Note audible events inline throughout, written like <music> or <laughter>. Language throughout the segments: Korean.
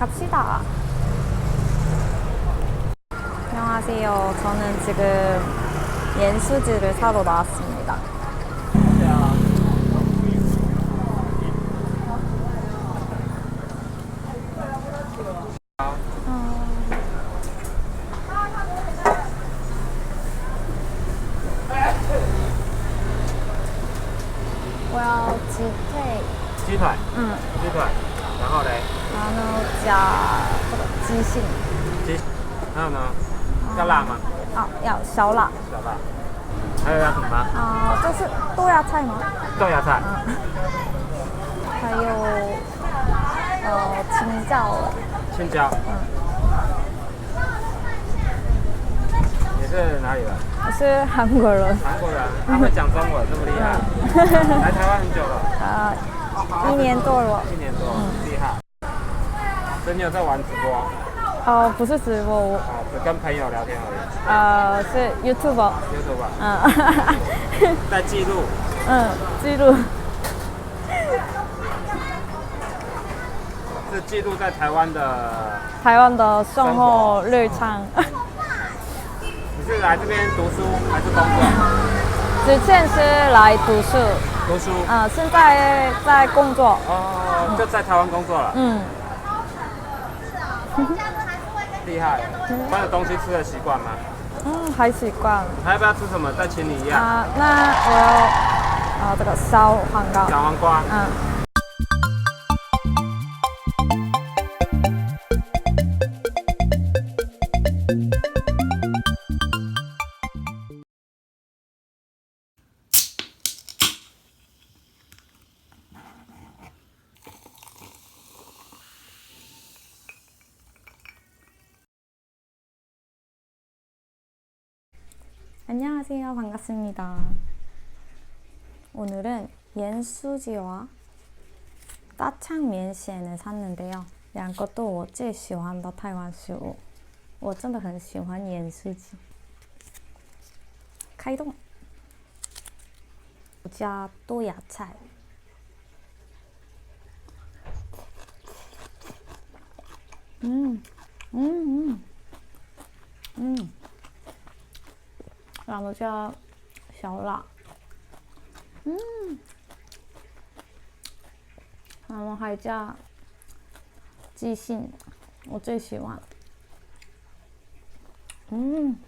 갑시다. 안녕하세요. 저는 지금 옌수지를 사러 나왔습니다.我要鸡腿，鸡腿，嗯，鸡腿，然后嘞，然后 加这个鸡杏，鸡，还有呢，要辣吗？啊，要小辣，小辣，还有要什么吗？啊，这是豆芽菜吗？豆芽菜，还有呃青椒，青椒。你是哪里的？我是韩国人，韩国人，他会讲中文，这么厉害。来台湾很久了，<laughs> 呃，一年多了。你有在玩直播？哦，不是直播，我哦，只跟朋友聊天而已。呃是 YouTube，YouTube 嗯 <laughs> 在记录。嗯，记录，是记录在台湾的。台湾的生活日常。<laughs> 你是来这边读书还是工作？之前是来读书，读书。呃，现在在工作，哦，就在台湾工作了。嗯，<laughs> 厉害。没有东西吃的习惯吗？嗯，还习惯。还要不要吃什么？再请你一样。啊，那我要啊这个烧黄瓜，小黄瓜。嗯。 안녕하세요. 반갑습니다. 오늘은 옌수지와 따창면시엔을 샀는데요. 两个都我最喜欢的台湾食物，我真的很喜欢盐酥鸡。开动，加豆芽菜。嗯嗯嗯嗯， 然后加小辣。嗯，然后还加鸡杏，我最喜欢。嗯，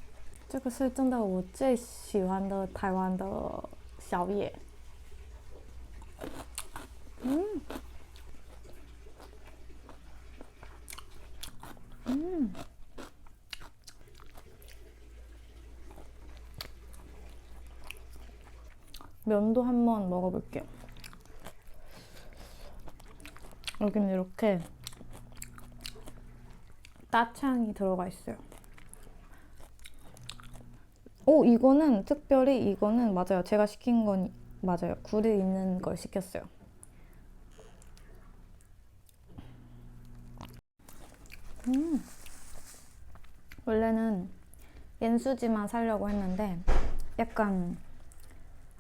这个是真的我最喜欢的台湾的宵夜。嗯，嗯。 면도 한번 먹어볼게요. 여기는 이렇게 따창이 들어가 있어요. 오, 이거는 특별히 이거는 맞아요. 제가 시킨 건 맞아요. 굴이 있는 걸 시켰어요. 음. 원래는 옌수지만 사려고 했는데 약간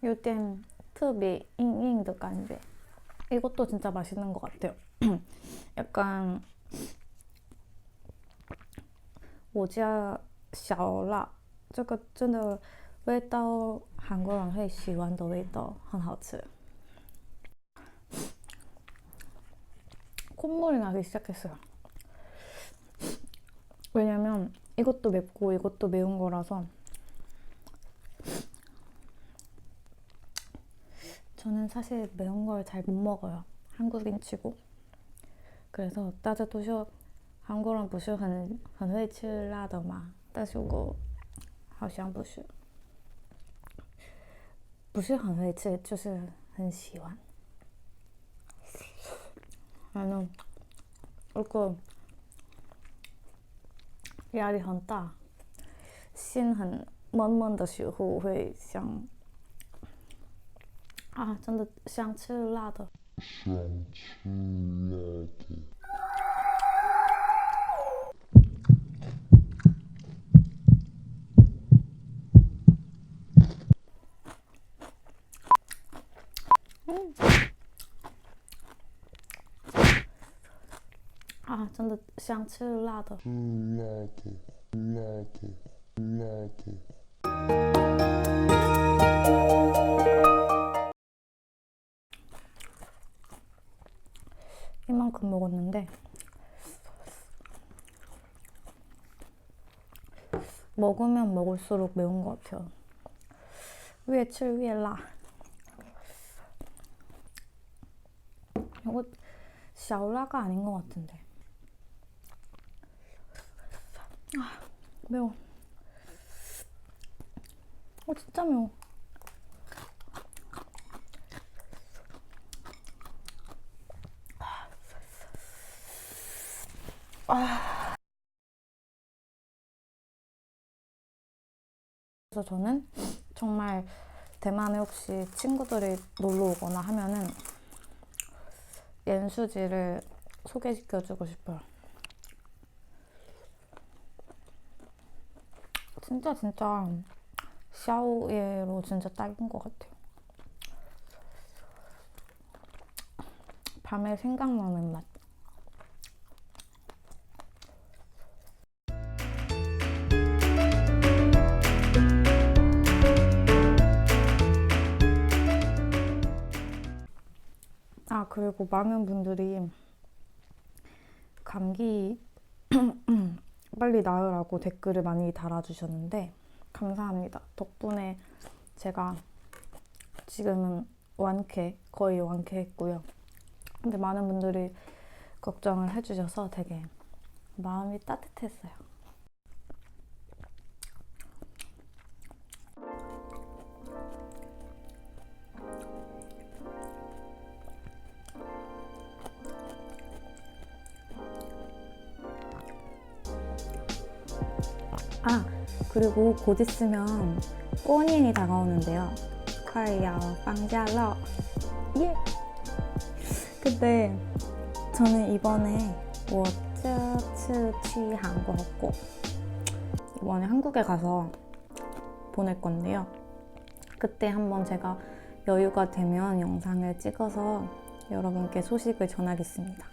有点特别硬硬的感觉. 이것도 진짜 맛있는 것 같아요. <clears throat> 약간 我家小辣，这个真的味道韩国人会喜欢的味道，很好吃。 콧물이 나기 시작했어요. 왜냐면 이것도 맵고 이것도 매운 거라서 저는 사실 매운 걸 잘 못 먹어요. 한국인 치고. 그래서 大家都说韩国人不是很很会吃辣的嘛，但是我好像不是，不是很会吃，就是很喜欢。 나는 이거 压力很大，心很闷闷的时候会想， 啊，真的想吃辣的。想吃辣的。啊，真的想吃辣的。辣的，辣的，辣的。 이만큼 먹었는데 먹으면 먹을수록 매운 것 같아요. 위에 칠 위에 라. 이거 샤오라가 아닌 것 같은데. 아 매워. 어 진짜 매워. 그래서 저는 정말 대만에 혹시 친구들이 놀러 오거나 하면은 연수지를 소개시켜주고 싶어요. 진짜 진짜 샤오예로 진짜 딱인 것 같아요. 밤에 생각나는 맛. 그리고 많은 분들이 감기 <clears throat> 빨리 나으라고 댓글을 많이 달아주셨는데, 감사합니다. 덕분에 제가 지금은 완쾌, 거의 완쾌했고요. 근데 많은 분들이 걱정을 해주셔서 되게 마음이 따뜻했어요. 아, 그리고 곧 있으면 꼬니엔이 다가오는데요. 快要放假了. 예! 근데 저는 이번에 我这次去韩国 이번에 한국에 가서 보낼 건데요. 그때 한번 제가 여유가 되면 영상을 찍어서 여러분께 소식을 전하겠습니다.